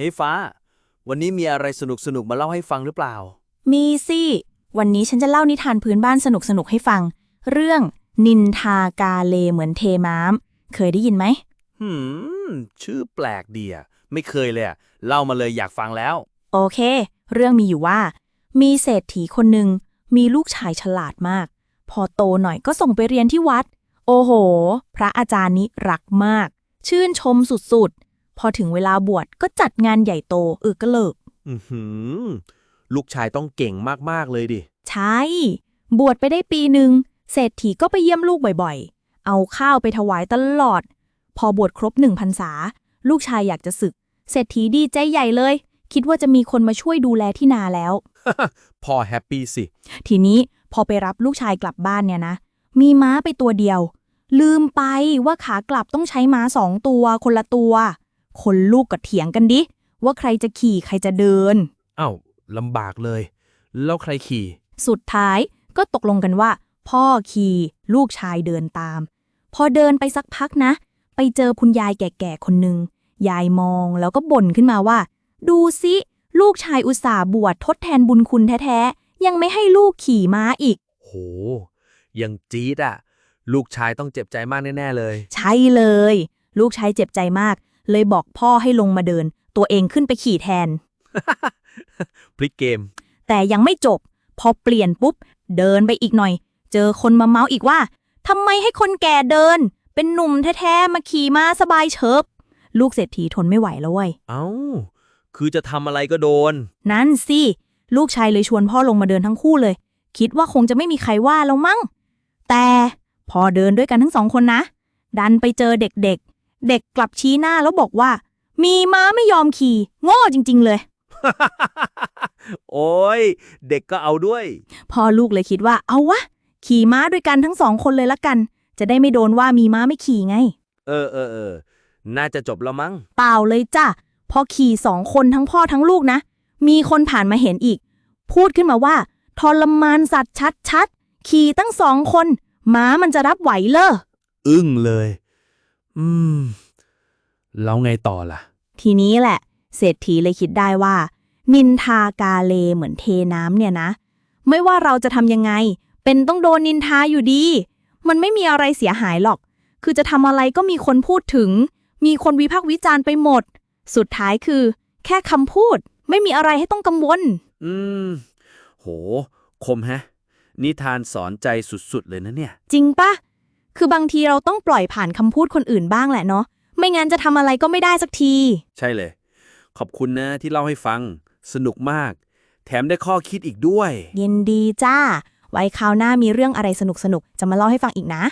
เฮ้ยฟ้า วันนี้มีอะไรสนุกสนุกๆมาเล่าให้ฟังหรือเปล่า มีสิ วันนี้ฉันจะเล่านิทานพื้นบ้านสนุกๆให้ฟัง เรื่องนินทากาเลเหมือนเทม้าม เคยได้ยินไหมหืม ชื่อแปลกดีอะไม่เคยเลยอะเล่ามาเลยอยากฟังแล้ว โอเค เรื่องมีอยู่ว่า มีเศรษฐีคนหนึ่งมีลูกชายฉลาดมาก พอโตหน่อยก็ส่งไปเรียนที่วัด โอ้โห พระอาจารย์นี้รักมาก ชื่นชมสุดๆ พอถึงเวลาบวชก็จัดงานใหญ่โตเออก็เลิก อือหือ ลูกชายต้องเก่งมาก ๆ เลยดิ ใช่ บวชไปได้ปีหนึ่งเศรษฐีก็ไปเยี่ยมลูกบ่อยๆ เอาข้าวไปถวายตลอด พอบวชครบหนึ่งพรรษา ลูกชายอยากจะศึก เศรษฐีดีใจใหญ่เลย คิดว่าจะมีคนมาช่วยดูแลที่นาแล้ว พ่อแฮปปี้สิ ทีนี้พอไปรับลูกชายกลับบ้านเนี่ยนะ มีม้าไปตัวเดียว ลืมไปว่าขากลับต้องใช้ม้าสองตัวคนละตัว คนลูกก็เถียงกันดิ ว่าใครจะขี่ใครจะเดินเอ้าลำบากเลย แล้วใครขี่ สุดท้ายก็ตกลงกันว่า พ่อขี่ลูกชายเดินตาม พอเดินไปสักพักนะ ไปเจอคุณยายแก่ๆคนหนึ่งยายมองแล้วก็บ่นขึ้นมาว่า ดูสิ ลูกชายอุตส่าห์บวชทดแทนบุญคุณแท้ๆ ยังไม่ให้ลูกขี่ม้าอีก โห ยังจี๊ดอะลูกชายต้องเจ็บใจมากแน่ ๆ เลย ใช่เลย ลูกชายเจ็บใจมาก เลยบอกพ่อให้ลงมาเดิน ตัวเองขึ้นไปขี่แทน พลิกเกม แต่ยังไม่จบ พอเปลี่ยนปุ๊บ เดินไปอีกหน่อย เจอคนมาเมาอีกว่าทำไมให้คนแก่เดิน เป็นหนุ่มแท้ๆมาขี่ม้าสบายเฉิบลูกเศรษฐีทนไม่ไหวแล้วเว้ยเอ้า คือจะทำอะไรก็โดน นั่นสิ ลูกชายเลยชวนพ่อลงมาเดินทั้งคู่เลย คิดว่าคงจะไม่มีใครว่าแล้วมั้ง แต่พอเดินด้วยกันทั้งสองคนนะ ดันไปเจอเด็กๆ เด็กกลับชี้หน้าแล้วบอกว่า มีม้าไม่ยอมขี่ โง่จริง ๆ เลย โอ้ย เด็กก็เอาด้วย พ่อลูกเลยคิดว่าเอาวะ ขี่ม้าด้วยกันทั้งสองคนเลยละกัน จะได้ไม่โดนว่ามีม้าไม่ขี่ไง เออเออเออ น่าจะจบแล้วมั้ง เปล่าเลยจ้ะ พอขี่สองคนทั้งพ่อทั้งลูกนะ มีคนผ่านมาเห็นอีก พูดขึ้นมาว่าทรมานสัตว์ชัดๆ ขี่ตั้งสองคน ม้ามันจะรับไหวเลออึ้งเลย อืม แล้วไงต่อล่ะ ทีนี้แหละ เศรษฐีเลยคิดได้ว่า นินทากาเลเหมือนเทน้ำเนี่ยนะ ไม่ว่าเราจะทำยังไง เป็นต้องโดนนินทาอยู่ดี มันไม่มีอะไรเสียหายหรอก คือจะทำอะไรก็มีคนพูดถึง มีคนวิพากษ์วิจารณ์ไปหมด สุดท้ายคือ แค่คำพูด ไม่มีอะไรให้ต้องกังวล อืม โห คมแฮะ นิทานสอนใจสุดๆเลยนะเนี่ย จริงปะ คือบางทีเราต้องปล่อยผ่านคำพูดคนอื่นบ้างแหละเนาะ ไม่งั้นจะทำอะไรก็ไม่ได้สักที ใช่เลย ขอบคุณนะที่เล่าให้ฟัง สนุกมาก แถมได้ข้อคิดอีกด้วย ยินดีจ้า ไว้คราวหน้ามีเรื่องอะไรสนุกๆ จะมาเล่าให้ฟังอีกนะ